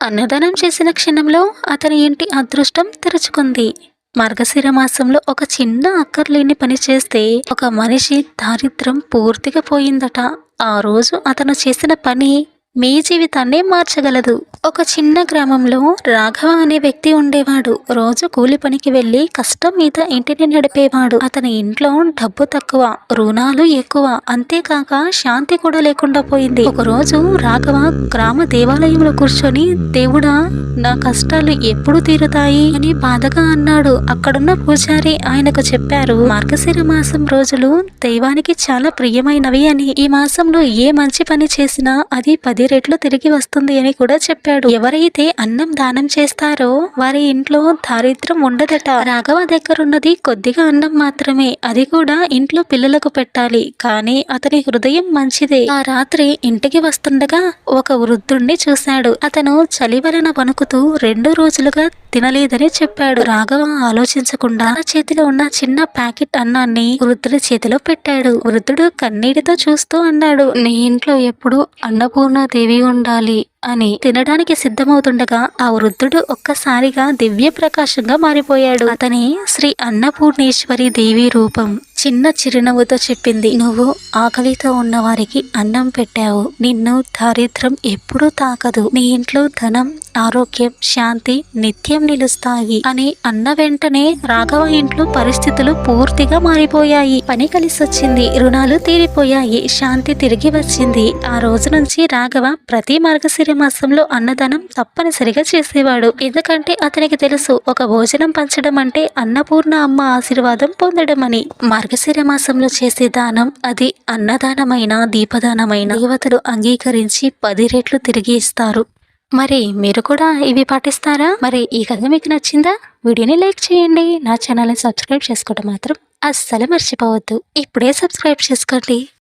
అన్నదానం చేసిన క్షణంలో అతని ఇంటి అదృష్టం తెరుచుకుంది. మార్గశిర మాసంలో ఒక చిన్న అక్కర్లేని పని చేస్తే ఒక మనిషి దారిద్రం పూర్తిగా పోయిందట. ఆ రోజు అతను చేసిన పని మీ జీవితాన్ని మార్చగలదు. ఒక చిన్న గ్రామంలో రాఘవ అనే వ్యక్తి ఉండేవాడు. రోజు కూలి పనికి వెళ్ళి కష్టం మీద ఇంటిని నడిపేవాడు. అతని ఇంట్లో డబ్బు తక్కువ రుణాలు ఎక్కువ. అంతేకాక శాంతి కూడా లేకుండా పోయింది. ఒకరోజు రాఘవ గ్రామ దేవాలయంలో కూర్చొని దేవుడా నా కష్టాలు ఎప్పుడు తీరుతాయి? అని బాధగా అన్నాడు. అక్కడున్న పూజారి ఆయనకు చెప్పారు మార్గశిర మాసం రోజులు దైవానికి చాలా ప్రియమైనవి అని. ఈ మాసంలో ఏ మంచి పని చేసినా అది పది రెట్లు తిరిగి వస్తుంది అని కూడా చెప్పాడు. ఎవరైతే అన్నం దానం చేస్తారో వారి ఇంట్లో దారిద్రం ఉండదట. రాఘవ దగ్గరున్నది కొద్దిగా అన్నం మాత్రమే. అది కూడా ఇంట్లో పిల్లలకు పెట్టాలి. కానీ అతని హృదయం మంచిదే. ఆ రాత్రి ఇంటికి వస్తుండగా ఒక వృద్ధుణ్ణి చూశాడు. అతను చలి వలన వణుకుతూ రెండు రోజులుగా తినలేదని చెప్పాడు. రాఘవ ఆలోచించకుండా తన చేతిలో ఉన్న చిన్న ప్యాకెట్ అన్నాన్ని వృద్ధుడి చేతిలో పెట్టాడు. వృద్ధుడు కన్నీటితో చూస్తూ అన్నాడు నీ ఇంట్లో ఎప్పుడు అన్నపూర్ణ దేవి ఉండాలి అని. తినడానికి సిద్ధమవుతుండగా ఆ వృద్ధుడు ఒక్కసారిగా దివ్య ప్రకాశంగా మారిపోయాడు. అతని శ్రీ అన్నపూర్ణేశ్వరి దేవి రూపం చిన్న చిరునవ్వుతో చెప్పింది నువ్వు ఆకలితో ఉన్న వారికి అన్నం పెట్టావు. నిన్ను దారిద్రం ఎప్పుడూ తాకదు. నీ ఇంట్లో ధనం ఆరోగ్యం శాంతి నిత్యం నిలుస్తాయి అని అన్న వెంటనే రాఘవ ఇంట్లో పరిస్థితులు పూర్తిగా మారిపోయాయి. పని కలిసొచ్చింది రుణాలు తీరిపోయాయి శాంతి తిరిగి వచ్చింది. ఆ రోజు నుంచి రాఘవ ప్రతి మార్గశిర మాసంలో అన్నదానం తప్పనిసరిగా చేసేవాడు. ఎందుకంటే అతనికి తెలుసు ఒక భోజనం పంచడం అంటే అన్నపూర్ణ అమ్మ ఆశీర్వాదం పొందడం అని మార్గశిర మాసంలో చేసే దానం అది అన్నదానమైన దీపదానమైన దేవతలు అంగీకరించి పది రెట్లు తిరిగి ఇస్తారు. మరి మీరు కూడా ఇవి పాటిస్తారా? మరి ఈ కథ మీకు నచ్చిందా? వీడియోని లైక్ చేయండి. నా ఛానల్ని సబ్స్క్రైబ్ చేసుకోవడం మాత్రం అస్సలు మర్చిపోవద్దు. ఇప్పుడే సబ్స్క్రైబ్ చేసుకోండి.